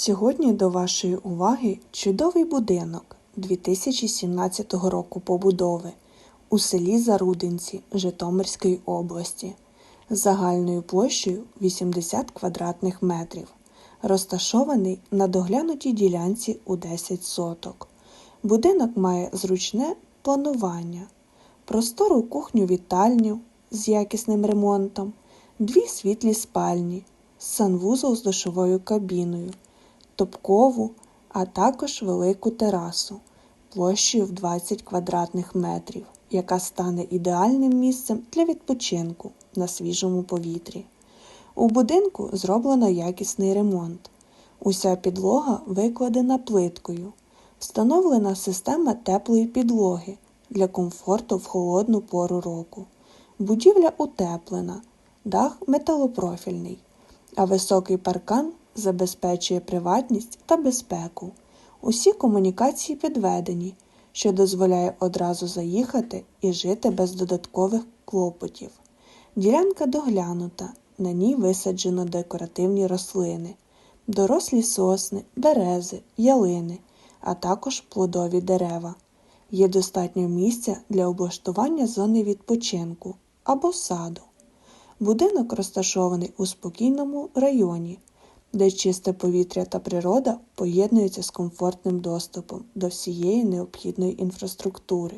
Сьогодні до вашої уваги чудовий будинок 2017 року побудови у селі Зарудинці Житомирської області загальною площею 80 квадратних метрів, розташований на доглянутій ділянці у 10 соток. Будинок має зручне планування, простору кухню-вітальню з якісним ремонтом, дві світлі спальні, санвузол з душовою кабіною, топкову, а також велику терасу площею в 20 квадратних метрів, яка стане ідеальним місцем для відпочинку на свіжому повітрі. У будинку зроблено якісний ремонт. Уся підлога викладена плиткою. Встановлена система теплої підлоги для комфорту в холодну пору року. Будівля утеплена, дах металопрофільний, а високий паркан забезпечує приватність та безпеку. Усі комунікації підведені, що дозволяє одразу заїхати і жити без додаткових клопотів. Ділянка доглянута, на ній висаджено декоративні рослини, дорослі сосни, берези, ялини, а також плодові дерева. Є достатньо місця для облаштування зони відпочинку або саду. Будинок розташований у спокійному районі, де чисте повітря та природа поєднуються з комфортним доступом до всієї необхідної інфраструктури.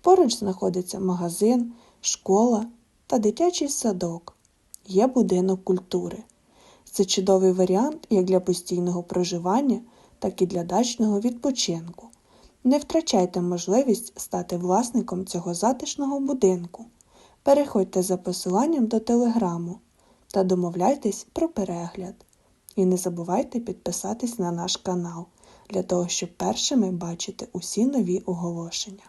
Поруч знаходиться магазин, школа та дитячий садок. Є будинок культури. Це чудовий варіант як для постійного проживання, так і для дачного відпочинку. Не втрачайте можливість стати власником цього затишного будинку. Переходьте за посиланням до телеграму та домовляйтесь про перегляд. І не забувайте підписатись на наш канал для того, щоб першими бачити усі нові оголошення.